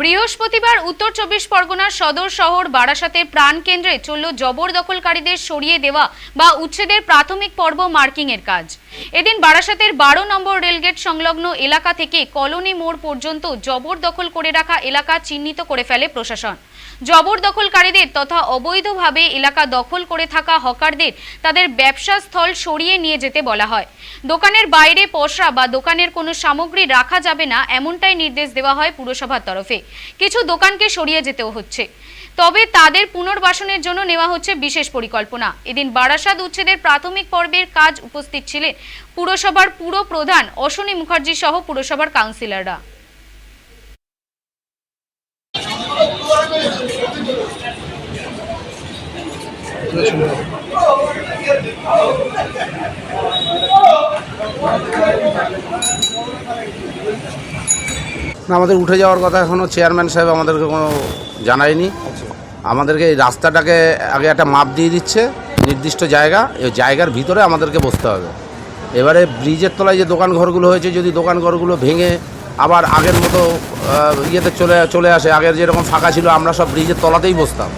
বৃহস্পতিবার উত্তর চব্বিশ পরগনার সদর শহর বারাসাতে প্রাণকেন্দ্রে চলল জবরদখলকারীদের সরিয়ে দেওয়া বা উচ্ছেদের প্রাথমিক পর্ব মার্কিং এর কাজ। এদিন বারাসাতের বারো নম্বর রেলগেট সংলগ্ন এলাকা থেকে কলোনি মোড় পর্যন্ত জবরদখল করে রাখা এলাকা চিহ্নিত করে ফেলে প্রশাসন। জবরদখলকারীদের তথা অবৈধভাবে এলাকা দখল করে থাকা হকারদের তাদের ব্যবসা স্থল সরিয়ে নিয়ে যেতে বলা হয়। দোকানের বাইরে পসরা বা দোকানের কোনো সামগ্রী রাখা যাবে না এমনটাই নির্দেশ দেওয়া হয় পুরসভার তরফে। কিছু দোকানকে সরিয়ে যেতেও হচ্ছে। তবে তাদের পুনর্বাসনের জন্য নেওয়া হচ্ছে বিশেষ পরিকল্পনা। এদিন বারাসাত উচ্ছেদের প্রাথমিক পর্বের কাজ উপস্থিত ছিলেন পুরসভার পুরো প্রধান অশ্বনী মুখার্জি সহ পুরসভার কাউন্সিলররা। না, আমাদের উঠে যাওয়ার কথা এখনও চেয়ারম্যান সাহেব আমাদেরকে কোনো জানায়নি। আমাদেরকে এই রাস্তাটাকে আগে একটা মাপ দিয়ে দিচ্ছে, নির্দিষ্ট জায়গা, এই জায়গার ভিতরে আমাদেরকে বসতে হবে। এবারে ব্রিজের তলায় যে দোকান ঘরগুলো হয়েছে, যদি দোকান ঘরগুলো ভেঙে আবার আগের মতো ইয়েতে চলে চলে আসে, আগের যেরকম ফাঁকা ছিল, আমরা সব ব্রিজের তলাতেই বসতাম।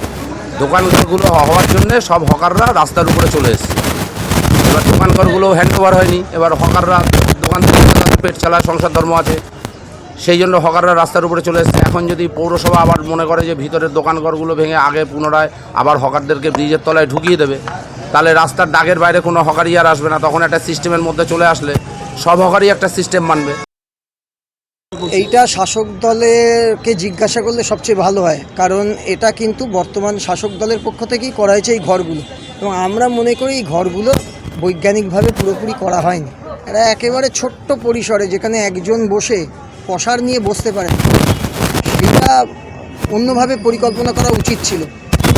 দোকান ঘরগুলো হওয়ার জন্যে সব হকাররা রাস্তার উপরে চলে এসেছে। এবার দোকান ঘরগুলো হ্যান্ড ওভার হয়নি। এবার হকাররা দোকান পেট চালায়, সংসার ধর্ম আছে। সেই জন্য হকাররা রাস্তার উপরে চলে এসেছে। এখন যদি পৌরসভা আবার মনে করে যে ভিতরের দোকানঘরগুলো ভেঙে আগে পুনরায় আবার হকারদেরকে ব্রিজের তলায় ঢুকিয়ে দেবে, তাহলে রাস্তার ডাকের বাইরে কোনো হকারই আর আসবে না। তখন একটা সিস্টেমের মধ্যে চলে আসলে সব হকারই একটা সিস্টেম মানবে। এইটা শাসক দলেরকে জিজ্ঞাসা করলে সবচেয়ে ভালো হয়। কারণ এটা কিন্তু বর্তমান শাসক দলের পক্ষ থেকেই করা হয়েছে এই ঘরগুলো। এবং আমরা মনে করি এই ঘরগুলো বৈজ্ঞানিকভাবে পুরোপুরি করা হয়নি। এরা একেবারে ছোট্ট পরিসরে যেখানে একজন বসে পসার নিয়ে বসতে পারেন সেটা অন্যভাবে পরিকল্পনা করা উচিত ছিল।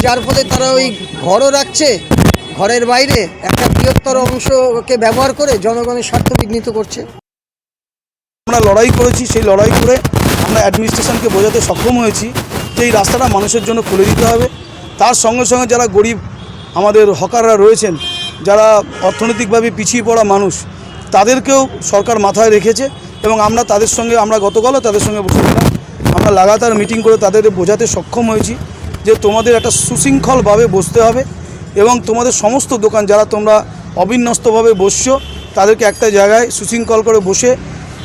যার ফলে তারা ওই ঘরও রাখছে, ঘরের বাইরে একটা বৃহত্তর অংশকে ব্যবহার করে জনগণের স্বার্থ বিঘ্নিত করছে। আমরা লড়াই করেছি, সেই লড়াই করে আমরা অ্যাডমিনিস্ট্রেশনকে বোঝাতে সক্ষম হয়েছি যে এই রাস্তাটা মানুষের জন্য খুলে দিতে হবে। তার সঙ্গে সঙ্গে যারা গরিব আমাদের হকাররা রয়েছেন, যারা অর্থনৈতিকভাবে পিছিয়ে পড়া মানুষ, তাদেরকেও সরকার মাথায় রেখেছে এবং আমরা তাদের সঙ্গে, আমরা গতকালও তাদের সঙ্গে বসেছিলাম। আমরা লাগাতার মিটিং করে তাদের বোঝাতে সক্ষম হয়েছি যে তোমাদের একটা সুশৃঙ্খলভাবে বসতে হবে এবং তোমাদের সমস্ত দোকান, যারা তোমরা অবিন্যস্তভাবে বসছো, তাদেরকে একটা জায়গায় সুশৃঙ্খল করে বসে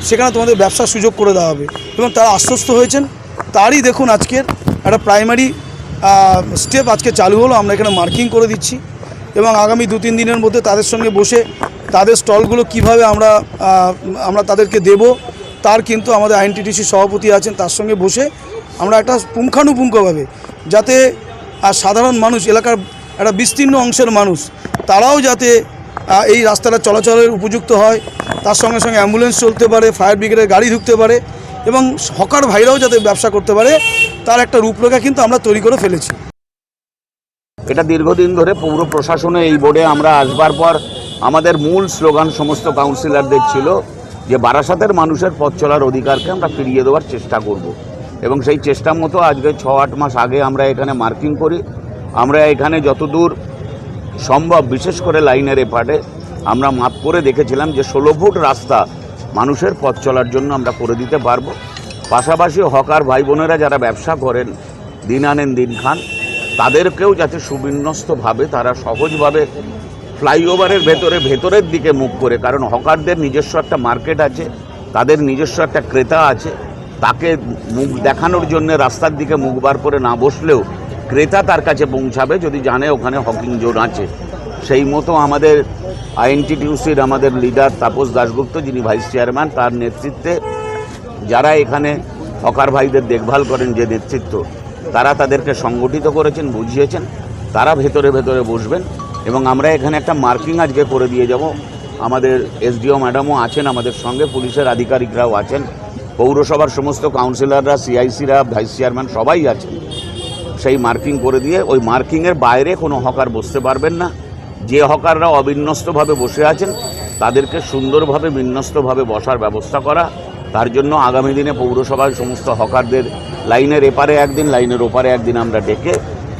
সেখানে তোমাদের ব্যবসার সুযোগ করে দেওয়া হবে। এবং তারা আশ্বস্ত হয়েছেন। তারই দেখুন আজকের একটা প্রাইমারি স্টেপ আজকে চালু হলো। আমরা এখানে মার্কিং করে দিচ্ছি। এবং আগামী দু তিন দিনের মধ্যে তাদের সঙ্গে বসে তাদের স্টলগুলো কীভাবে আমরা আমরা তাদেরকে দেব, তার কিন্তু আমাদের আইনটিটিসি সভাপতি আছেন, তার সঙ্গে বসে আমরা একটা পুঙ্খানুপুঙ্খভাবে যাতে সাধারণ মানুষ, এলাকার একটা বিস্তীর্ণ অংশের মানুষ, তারাও যাতে এই রাস্তাটা চলাচলের উপযুক্ত হয়। তার সঙ্গে সঙ্গে অ্যাম্বুলেন্স চলতে পারে, ফায়ার ব্রিগেডের গাড়ি ঢুকতে পারে এবং হকার ভাইরাও যাতে ব্যবসা করতে পারে, তার একটা রূপরেখা কিন্তু আমরা তৈরি করে ফেলেছি। এটা দীর্ঘদিন ধরে পৌর প্রশাসনে এই বোর্ডে আমরা আসবার পর আমাদের মূল স্লোগান সমস্ত কাউন্সিলরদের ছিল যে বারাসাতের মানুষের পথ চলার অধিকারকে আমরা ফিরিয়ে দেওয়ার চেষ্টা করব। এবং সেই চেষ্টা মতো আজকে ছ আট মাস আগে আমরা এখানে মার্কিং করি। আমরা এখানে যতদূর সম্ভব, বিশেষ করে লাইনের এপারে। আমরা মাপ করে দেখেছিলাম যে ষোলো ফুট রাস্তা মানুষের পথ চলার জন্য আমরা করে দিতে পারব। পাশাপাশি হকার ভাই বোনেরা যারা ব্যবসা করেন, দিন আনেন দিন খান, তাদেরকেও যাতে সুবিন্যস্তভাবে তারা সহজভাবে ফ্লাইওভারের ভেতরে, ভেতরের দিকে মুখ করে, কারণ হকারদের নিজস্ব একটা মার্কেট আছে, তাদের নিজস্ব একটা ক্রেতা আছে, তাকে মুখ দেখানোর জন্য রাস্তার দিকে মুখ বার করে না বসলেও ক্রেতা তার কাছে পৌঁছাবে, যদি জানে ওখানে হকিং জোন আছে। সেই মতো আমাদের আইএনটিটিউসির আমাদের লিডার তাপস দাশগুপ্ত, যিনি ভাইস চেয়ারম্যান, তার নেতৃত্বে যারা এখানে হকার ভাইদের দেখভাল করেন যে নেতৃত্ব, তারা তাদেরকে সংগঠিত করেছেন, বুঝিয়েছেন। তারা ভেতরে ভেতরে বসবেন এবং আমরা এখানে একটা মার্কিং আজকে করে দিয়ে যাব। আমাদের এসডিও ম্যাডামও আছেন আমাদের সঙ্গে, পুলিশের আধিকারিকরাও আছেন, পৌরসভার সমস্ত কাউন্সিলররা, সিআইসিরা, ভাইস চেয়ারম্যান সবাই আছেন। সেই মার্কিং করে দিয়ে ওই মার্কিংয়ের বাইরে কোনো হকার বসতে পারবেন না। যে হকাররা অবিন্যস্তভাবে বসে আছেন, তাদেরকে সুন্দরভাবে বিন্যস্তভাবে বসার ব্যবস্থা করা। তার জন্য আগামী দিনে পৌরসভার সমস্ত হকারদের লাইনের এপারে একদিন, লাইনের ওপারে একদিন আমরা ডেকে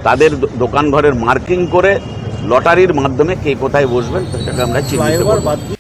তাদের দো- দোকান ঘরের মার্কিং করে লটারির মাধ্যমে কে কোথায় বসবেন সেটাকে আমরা চিহ্নিত